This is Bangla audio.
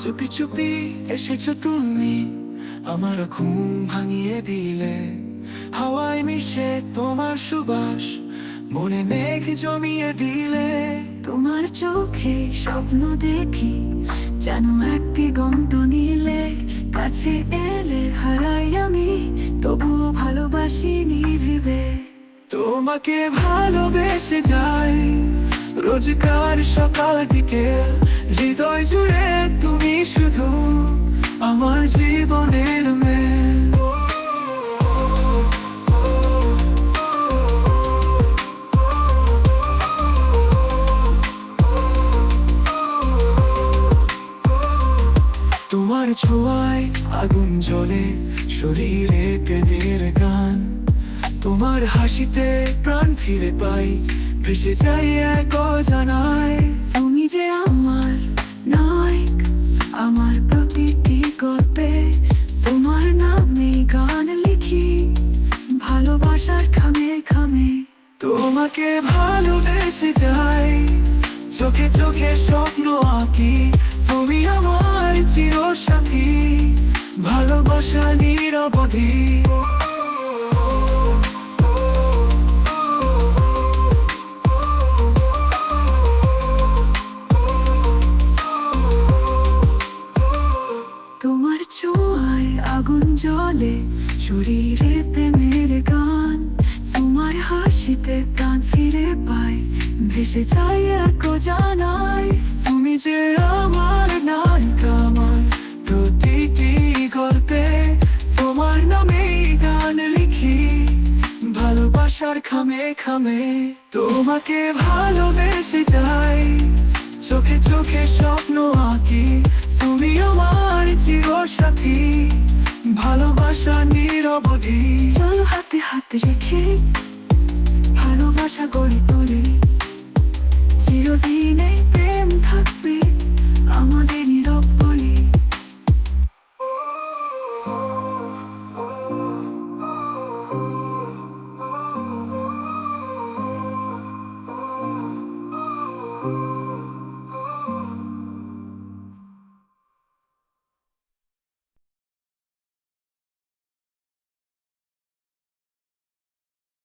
চুপি চুপি এসেছ তুমি আমার ঘুম ভাঙিয়ে দিলে। হাওয়ায় মিশে তোমার সুবাস মনে মেঘ জমিয়ে দিলে। তোমার চোখে স্বপ্ন দেখি যেন এক দিগন্ত নীলে। কাছে এলে হারাই আমি তবুও ভালোবাসি নিভিবে তোমাকে ভালোবেসে যাই রোজকার সকাল বিকেল হৃদয় জুড়ে তুমি শুধু আমার জীবনের মেল তোমার ছোঁয়ায় আগুন জ্বলে শরীরে প্রেমের গান। তোমার হাসিতে প্রাণ ফিরে পাই, ভেসে যাই এক জানাই তোমাকে ভালোবেসে যাই। চোখে চোখে স্বপ্ন আঁকি, তুমি আমার চিরসাথী। ভালোবাসা নিরবধি। তোমার ছোঁয়ায় আগুন জ্বলে, শরীরে প্রেমের গান হাসিতে প্রাণ ফিরে পাই, ভেসে যাই এক জানাই তুমি যে আমার নায়িকা আমার প্রতিটি গল্পে তোমার নামেই গান লিখি, ভালোবাসার খামে খামে তোমাকে ভালোবেসে যাই। চোখে চোখে স্বপ্ন আঁকি, তুমি আমার চিরসাথী, ভালোবাসা নিরবধি। চলো হাতে হাত রেখে ভালোবাসা গড়ে তোলে। চিরদিন এই